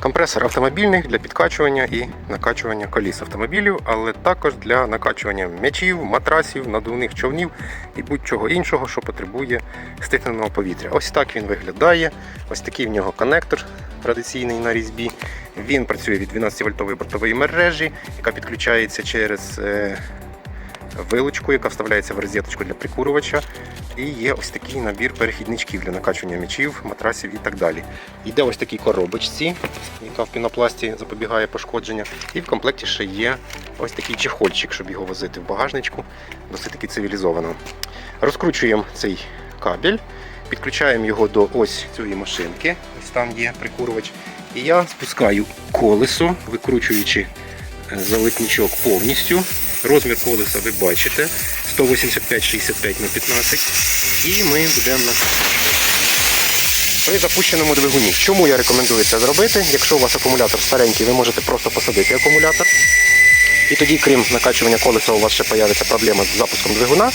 Компресор автомобільний для підкачування і накачування коліс автомобілів, але також для накачування м'ячів, матрасів, надувних човнів і будь-чого іншого, що потребує стихненого повітря. Ось так він виглядає. Ось такий в нього коннектор традиційний на різьбі. Він працює від 12 вольтової бортової мережі, яка підключається через е, вилочку, яка вставляється в розеточку для прикурювача. І є ось такий набір перехідничків для накачування м'ячів, матрасів і так далі. Йде ось такій коробочці, яка в пінопласті запобігає пошкодження. І в комплекті ще є ось такий чехольчик, щоб його возити в багажничку, досить таки цивілізовано. Розкручуємо цей кабель, підключаємо його до ось цієї машинки. Ось там є прикурювач. І я спускаю колесо, викручуючи е, залитничок повністю. Розмір колеса ви бачите 185-65 на 15 і ми будемо на при запущеному двигуні. Чому я рекомендую це зробити? Якщо у вас акумулятор старенький, ви можете просто посадити акумулятор. І тоді, крім накачування колеса, у вас ще появиться проблема з запуском двигуна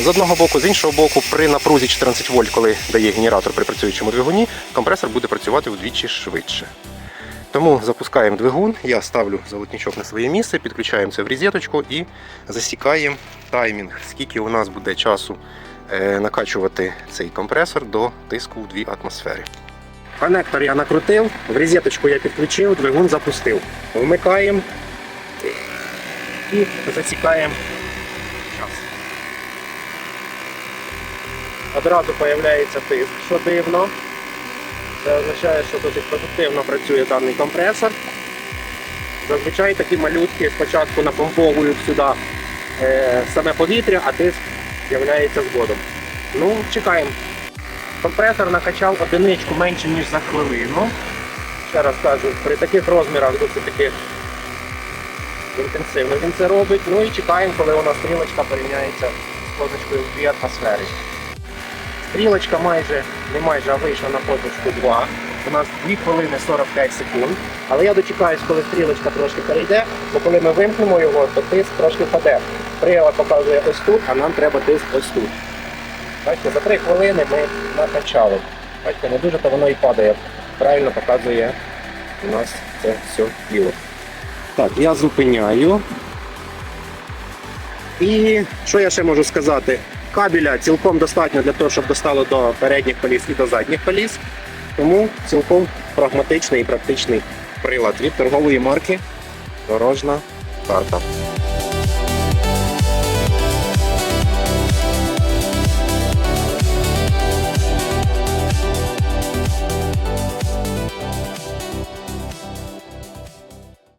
з одного боку, з іншого боку, при напрузі 14 вольт, коли дає генератор при працюючому двигуні, компресор буде працювати вдвічі швидше. Тому запускаємо двигун, я ставлю золотничок на своє місце, підключаємо це в розеточку і засікаємо таймінг, скільки у нас буде часу е, накачувати цей компресор до тиску в 2 атмосфери. Коннектор я накрутив, в розеточку я підключив, двигун запустив. Вмикаємо і засікаємо час. Одразу з'являється тиск, що дивно. Це означає, що досить продуктивно працює даний компресор. Зазвичай такі малютки спочатку напомповують сюди е, саме повітря, а тиск з'являється згодом. Ну, чекаємо. Компресор накачав одиничку менше, ніж за хвилину. Ще раз кажу, при таких розмірах досить таки інтенсивно він це робить. Ну і чекаємо, коли у нас стрілочка порівняється з позначкою в 2 атмосфери. Стрілочка майже, не майже, а вийшла на позначку 2. У нас 2 хвилини 45 секунд. Але я дочекаюсь, коли стрілочка трошки перейде, бо коли ми вимкнемо його, то тиск трошки впаде. Прилад показує ось тут, а нам треба тиск ось тут. Бачите, за 3 хвилини ми накачали. Бачите, не дуже то воно і падає. Правильно показує у нас це все діло. Так, я зупиняю. І що я ще можу сказати? Кабеля цілком достатньо для того, щоб достало до передніх коліс і до задніх коліс. Тому цілком прагматичний і практичний прилад від торгової марки Дорожна карта.